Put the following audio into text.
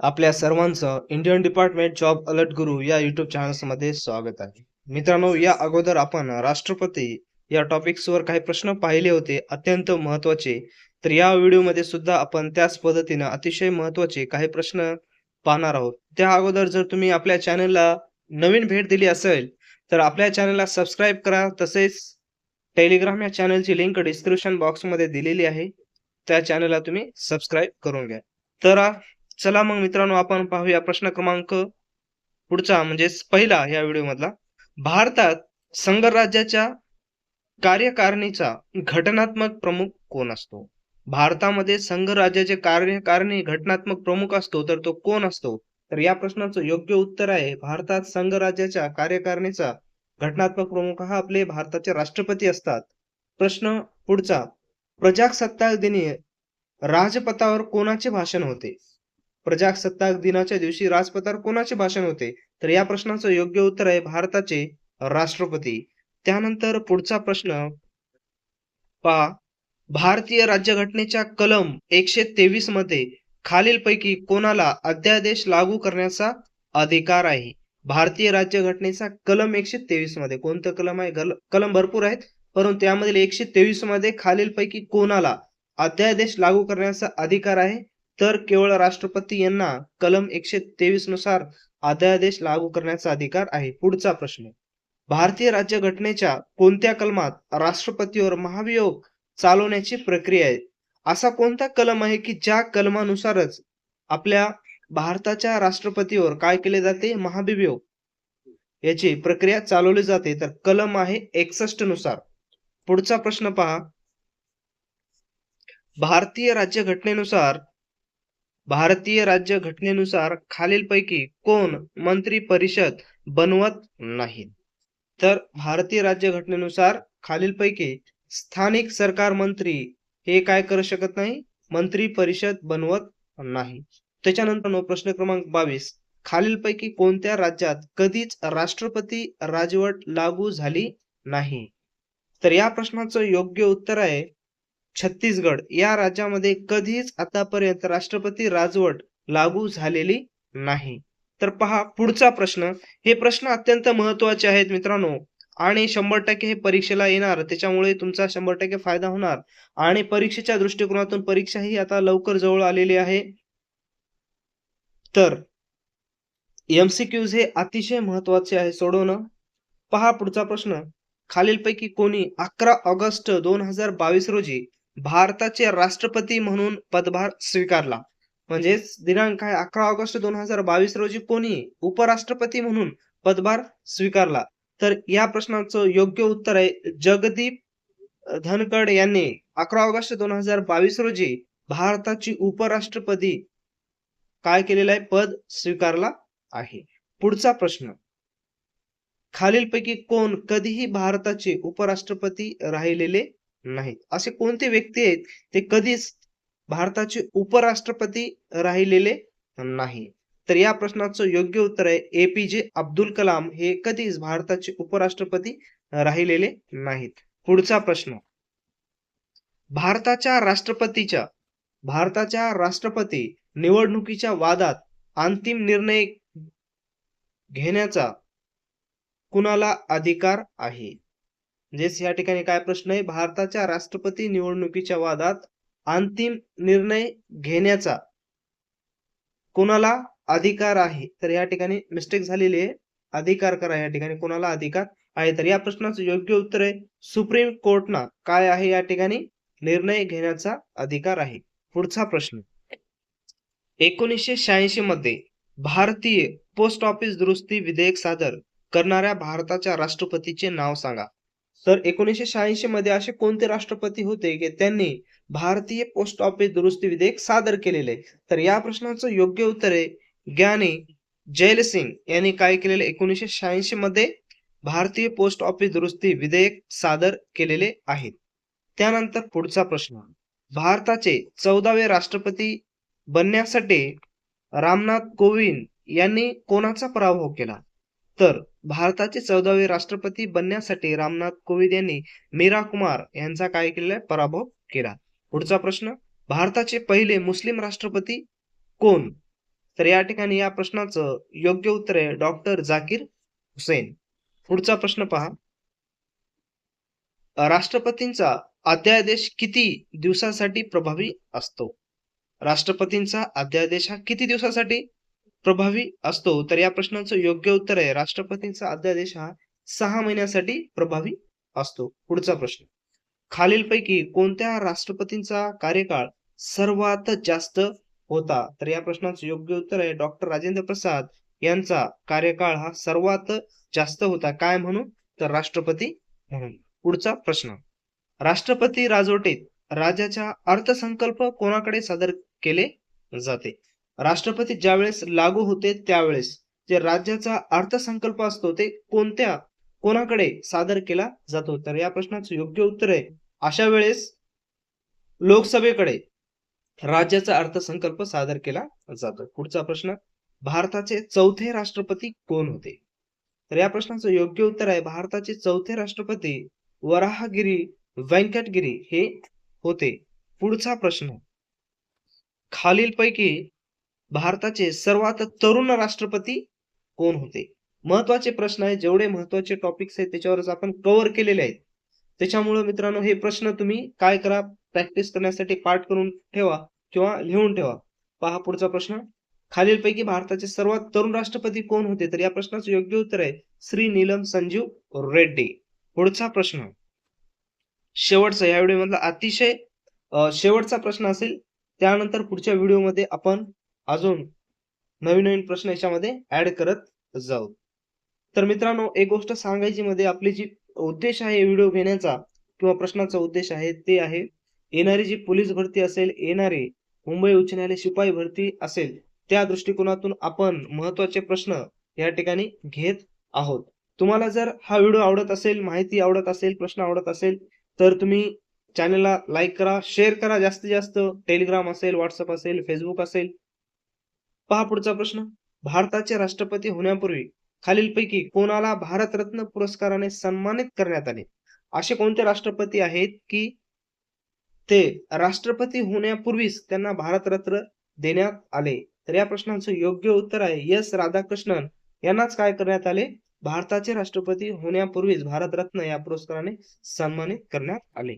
आपल्या सर्वांचं Indian department job alert गुरु या युट्यूब चॅनल्समध्ये स्वागत आहे. मित्रांनो या अगोदर आपण राष्ट्रपती या टॉपिक्सवर काही प्रश्न पाहिले होते अत्यंत महत्त्वाचे. तर या व्हिडिओमध्ये सुद्धा आपण त्याच पद्धतीनं अतिशय महत्त्वाचे काही प्रश्न पाहणार आहोत. त्या अगोदर जर तुम्ही आपल्या चॅनलला नवीन भेट दिली असेल तर आपल्या चॅनलला सबस्क्राईब करा. तसेच टेलिग्राम या चॅनलची लिंक डिस्क्रिप्शन बॉक्समध्ये दिलेली आहे. त्या चॅनलला तुम्ही सबस्क्राईब करून घ्या. तर चला मग मित्रांनो आपण पाहूया प्रश्न क्रमांक पुढचा म्हणजेच पहिला या व्हिडिओ मधला भारतात संघराज्याच्या कार्यकारिणीचा घटनात्मक प्रमुख कोण असतो? भारतामध्ये संघराज्याचे कार्यकारिणी घटनात्मक प्रमुख असतो तर तो कोण असतो? तर या प्रश्नाचं योग्य उत्तर आहे भारतात संघराज्याच्या कार्यकारिणीचा घटनात्मक प्रमुख हा आपले भारताचे राष्ट्रपती असतात. प्रश्न पुढचा प्रजासत्ताक दिनी राजपथावर कोणाचे भाषण होते? प्रजासत्ताक दिनाच्या दिवशी राजपथावर कोणाचे भाषण होते? तर या प्रश्नाचं योग्य उत्तर आहे भारताचे राष्ट्रपती. त्यानंतर पुढचा प्रश्न पहा भारतीय राज्यघटनेच्या कलम एकशे तेवीसमध्ये खालीलपैकी कोणाला अध्यादेश लागू करण्याचा अधिकार आहे? भारतीय राज्यघटनेचा कलम एकशे तेवीसमध्ये कोणतं कलम आहे? कलम भरपूर आहेत परंतु त्यामधील एकशे तेवीसमध्ये खालीलपैकी कोणाला अध्यादेश लागू करण्याचा अधिकार आहे? तर केवळ राष्ट्रपती यांना कलम एकशे तेवीसनुसार अध्यादेश लागू करण्याचा अधिकार आहे. पुढचा प्रश्न. भारतीय राज्यघटनेच्या कोणत्या कलमात राष्ट्रपतीवर महाभियोग चालवण्याची प्रक्रिया आहे? असा कोणता कलम आहे की ज्या कलमानुसारच आपल्या भारताच्या राष्ट्रपतीवर काय केले जाते? महाभियोग. याची प्रक्रिया चालवली जाते. तर कलम आहे एकसष्टनुसार. पुढचा प्रश्न पहा. भारतीय राज्यघटनेनुसार भारतीय राज्य घटनेनुसार खालीलपैकी कोण मंत्री परिषद बनवत नाही तर भारतीय राज्य घटनेनुसार खालीलपैकी स्थानिक सरकार मंत्री हे काय करू शकत नाही? मंत्री परिषद बनवत नाही. त्याच्यानंतर प्रश्न क्रमांक बावीस. खालीलपैकी कोणत्या राज्यात कधीच राष्ट्रपती राजवट लागू झाली नाही? तर या प्रश्नाचं योग्य उत्तर आहे छत्तीसगड या राज्यामध्ये कधीच आतापर्यंत राष्ट्रपती राजवट लागू झालेली नाही. तर पहा पुढचा प्रश्न. हे प्रश्न अत्यंत महत्त्वाचे आहेत मित्रांनो. आणि शंभर टक्के हे परीक्षेला येणार. त्याच्यामुळे तुमचा शंभर टक्के फायदा होणार. आणि परीक्षेच्या दृष्टिकोनातून परीक्षा ही आता लवकर जवळ आलेली आहे. तर एमसीक्यूज हे अतिशय महत्त्वाचे आहे सोडवणं पहा पुढचा प्रश्न. खालीलपैकी कोणी अकरा ऑगस्ट दोन हजार बावीस रोजी भारताचे राष्ट्रपती म्हणून पदभार स्वीकारला. म्हणजेच दिनांक आहे अकरा ऑगस्ट दोन हजार बावीस रोजी कोणी उपराष्ट्रपती म्हणून पदभार स्वीकारला? तर या प्रश्नाचं योग्य उत्तर आहे जगदीप धनकड यांनी. अकरा ऑगस्ट दोन हजार बावीस रोजी भारताची उपराष्ट्रपती काय केलेलं आहे? पद स्वीकारला आहे. पुढचा प्रश्न. खालीलपैकी कोण कधीही भारताचे उपराष्ट्रपती राहिलेले नाहीत. असे कोणते व्यक्ती आहेत ते कधीच भारताचे उपराष्ट्रपती राहिलेले नाही. तर या प्रश्नाचं योग्य उत्तर आहे एपीजे अब्दुल कलाम हे कधीच भारताचे उपराष्ट्रपती राहिलेले नाहीत. पुढचा प्रश्न. भारताच्या राष्ट्रपतीच्या भारताच्या राष्ट्रपती निवडणुकीच्या वादात अंतिम निर्णय घेण्याचा कुणाला अधिकार आहे? म्हणजेच या ठिकाणी काय प्रश्न आहे? भारताच्या राष्ट्रपती निवडणुकीच्या वादात अंतिम निर्णय घेण्याचा कोणाला अधिकार आहे? तर या ठिकाणी मिस्टेक झालेली आहे. अधिकार करा या ठिकाणी. कोणाला अधिकार आहे? तर या प्रश्नाचं योग्य उत्तर आहे. सुप्रीम कोर्टना काय आहे या ठिकाणी? निर्णय घेण्याचा अधिकार आहे. पुढचा प्रश्न. एकोणीसशे शहाऐंशी मध्ये भारतीय पोस्ट ऑफिस दुरुस्ती विधेयक सादर करणाऱ्या भारताच्या राष्ट्रपतीचे नाव सांगा. तर एकोणीसशे शहाऐंशी मध्ये असे कोणते राष्ट्रपती होते की त्यांनी भारतीय पोस्ट ऑफिस दुरुस्ती विधेयक सादर केलेले? तर या प्रश्नाचं योग्य उत्तर आहे ज्ञानी जयलसिंग यांनी काय केलेले? एकोणीसशे शहाऐंशी मध्ये भारतीय पोस्ट ऑफिस दुरुस्ती विधेयक सादर केलेले आहेत. त्यानंतर पुढचा प्रश्न. भारताचे चौदावे राष्ट्रपती बनण्यासाठी रामनाथ कोविंद यांनी कोणाचा पराभव केला? तर भारताचे चौदावे राष्ट्रपती बनण्यासाठी रामनाथ कोविंद यांनी मीरा कुमार यांचा काय केलेला पराभव केला. पुढचा प्रश्न भारताचे पहिले मुस्लिम राष्ट्रपती कोण? तर या ठिकाणी या प्रश्नाचं योग्य उत्तर आहे डॉक्टर जाकीर हुसेन. पुढचा प्रश्न पहा. राष्ट्रपतींचा अध्यादेश किती दिवसासाठी प्रभावी असतो? राष्ट्रपतींचा अध्यादेश हा किती दिवसासाठी? प्रभावी असतो तर या प्रश्नाचं योग्य उत्तर आहे. राष्ट्रपतींचा अध्यादेश हा सहा महिन्यासाठी प्रभावी असतो. पुढचा प्रश्न. खालीलपैकी कोणत्या राष्ट्रपतींचा कार्यकाळ सर्वात जास्त होता? तर या प्रश्नाचं योग्य उत्तर आहे डॉक्टर राजेंद्र प्रसाद यांचा कार्यकाळ हा सर्वात जास्त होता. काय म्हणून तर राष्ट्रपती म्हणून. पुढचा प्रश्न. राष्ट्रपती राजवटीत राज्याचा अर्थसंकल्प कोणाकडे सादर केले जाते? राष्ट्रपती ज्यावेळेस लागू होते त्यावेळेस जे राज्याचा अर्थसंकल्प असतो ते कोणत्या कोणाकडे सादर केला जातो? तर या प्रश्नाचं योग्य उत्तर आहे. अशा वेळेस लोकसभेकडे राज्याचा अर्थसंकल्प सादर केला जातो. पुढचा प्रश्न भारताचे चौथे राष्ट्रपती कोण होते? तर या प्रश्नाचं योग्य उत्तर आहे. भारताचे चौथे राष्ट्रपती वराहगिरी व्यंकटगिरी हे होते. पुढचा प्रश्न खालीलपैकी भारताचे सर्वात तरुण राष्ट्रपती कोण होते? महत्त्वाचे प्रश्न आहे जेवढे महत्त्वाचे टॉपिक्स आहेत त्याच्यावरच आपण कव्हर केलेले आहेत. त्याच्यामुळे मित्रांनो हे प्रश्न तुम्ही काय करा? प्रॅक्टिस करण्यासाठी पाठ करून ठेवा किंवा लिहून ठेवा. पहा पुढचा प्रश्न. खालीलपैकी भारताचे सर्वात तरुण राष्ट्रपती कोण होते? तर या प्रश्नाचं योग्य उत्तर आहे श्री नीलम संजीव रेड्डी. पुढचा प्रश्न. शेवटचा या व्हिडिओ अतिशय शेवटचा प्रश्न असेल. त्यानंतर पुढच्या व्हिडिओमध्ये आपण अजून नवीन नवीन प्रश्न याच्यामध्ये ऍड करत जाऊ. तर मित्रांनो एक गोष्ट सांगायची मध्ये आपली जी उद्देश आहे व्हिडिओ घेण्याचा किंवा प्रश्नाचा उद्देश आहे ते आहे येणारी जी पोलीस भरती असेल येणारी मुंबई उच्च न्यायालय शिपाई भरती असेल त्या दृष्टिकोनातून आपण महत्त्वाचे प्रश्न या ठिकाणी घेत आहोत. तुम्हाला जर हा व्हिडिओ आवडत असेल माहिती आवडत असेल प्रश्न आवडत असेल तर तुम्ही चॅनलला लाईक करा शेअर करा जास्तीत जास्त. टेलिग्राम असेल व्हॉट्सअप असेल फेसबुक असेल पहा पुढचा प्रश्न. भारताचे राष्ट्रपती होण्यापूर्वी खालीलपैकी कोणाला भारतरत्न पुरस्काराने सन्मानित करण्यात आले? असे कोणते राष्ट्रपती आहेत की ते राष्ट्रपती होण्यापूर्वीच त्यांना भारतरत्न देण्यात आले? तर या प्रश्नाचं योग्य उत्तर आहे एस. राधाकृष्णन. यांनाच काय करण्यात आले? भारताचे राष्ट्रपती होण्यापूर्वीच भारतरत्न या पुरस्काराने सन्मानित करण्यात आले.